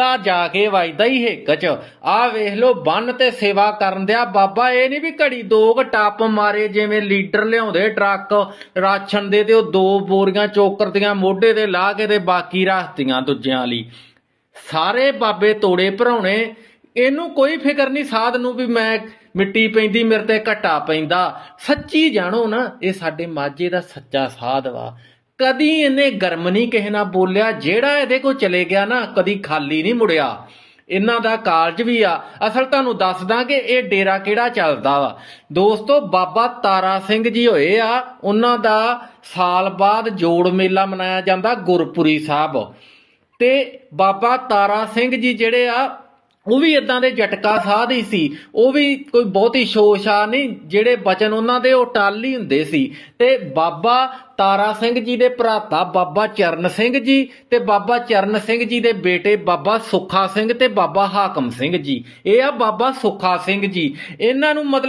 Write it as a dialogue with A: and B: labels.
A: ਆ ਜਾ ਕੇ ਵੱਜਦਾ ਹੀ ਹਿੱਕ ਚ। ਆ ਵੇਖ ਲੋ ਬੰਨ ਤੇ ਸੇਵਾ ਕਰਨ ਦਿਆ ਬਾਬਾ, ਇਹ ਨਹੀਂ ਵੀ ਘੜੀ ਦੋ ਕੁ ਟੱਪ ਮਾਰੇ, ਜਿਵੇਂ ਲੀਡਰ ਲਿਆਉਂਦੇ ਟਰੱਕ, ਰਾਸ਼ਨ ਦੇ ਤੇ ਉਹ ਦੋ ਬੋਰੀਆਂ ਚੋਕਰ ਦੀਆਂ ਮੋਢੇ ਤੇ ਲਾ ਕੇ ਤੇ ਬਾਕੀ ਰੱਖਤੀਆਂ ਦੂਜਿਆਂ ਲਈ। ਸਾਰੇ ਬਾਬੇ ਤੋੜੇ ਭਰਾਉਣੇ, ਇਹਨੂੰ ਕੋਈ ਫਿਕਰ ਨਹੀਂ, ਸਾਧ ਨੂੰ ਵੀ ਮੈਂ ਮਿੱਟੀ ਪੈਂਦੀ, ਮੇਰੇ ਤੇ ਘਟਾ ਪੈਂਦਾ। ਸੱਚੀ ਜਾਣੋ ਨਾ, ਇਹ ਸਾਡੇ ਮਾਝੇ ਦਾ ਸੱਚਾ ਸਾਧ ਵਾ। ਕਦੀ ਇਹਨੇ ਗਰਮ ਨਹੀਂ ਕਿਸੇ ਨਾਲ ਬੋਲਿਆ, ਜਿਹੜਾ ਇਹਦੇ ਕੋਲ ਚਲੇ ਗਿਆ ਨਾ, ਕਦੀ ਖਾਲੀ ਨਹੀਂ ਮੁੜਿਆ। ਇਹਨਾਂ ਦਾ ਕਾਲਜ ਵੀ ਆ। ਅਸਲ ਤੁਹਾਨੂੰ ਦੱਸਦਾ ਕਿ ਇਹ ਡੇਰਾ ਕਿਹੜਾ ਚੱਲਦਾ ਵਾ? ਦੋਸਤੋ, ਬਾਬਾ ਤਾਰਾ ਸਿੰਘ ਜੀ ਹੋਏ ਆ। ਉਹਨਾਂ ਦਾ ਸਾਲ ਬਾਅਦ ਜੋੜ ਮੇਲਾ ਮਨਾਇਆ ਜਾਂਦਾ ਗੁਰਪੁਰੀ ਸਾਹਿਬ। ਤੇ ਬਾਬਾ ਤਾਰਾ ਸਿੰਘ ਜੀ ਜਿਹੜੇ ਆ ਉਹ ਵੀ ਇਦਾਂ ਦੇ ਜਟਕਾ ਸਾਧ ਹੀ ਸੀ। ਉਹ ਵੀ ਕੋਈ ਬਹੁਤੀ ਸ਼ੋਸ਼ਾ ਨਹੀਂ, ਜਿਹੜੇ ਬਚਨ ਉਹਨਾਂ ਦੇ ਉਹ ਟਾਲੀ ਹੁੰਦੇ ਸੀ। ਤੇ ਬਾਬਾ ਤਾਰਾ ਸਿੰਘ ਜੀ ਦੇ ਭਰਾਤਾ ਬਾਬਾ ਚਰਨ ਸਿੰਘ ਜੀ ਤੇ ਬਾਬਾ ਚਰਨ ਸਿੰਘ ਜੀ ਦੇ ਬੇਟੇ ਬਾਬਾ ਸੁੱਖਾ ਸਿੰਘ ਤੇ ਬਾਬਾ ਹਾਕਮ ਸਿੰਘ ਜੀ। ਇਹ ਆ ਬਾਬਾ ਸੁੱਖਾ ਸਿੰਘ ਜੀ। ਇਹਨਾਂ ਨੂੰ ਮਤਲਬ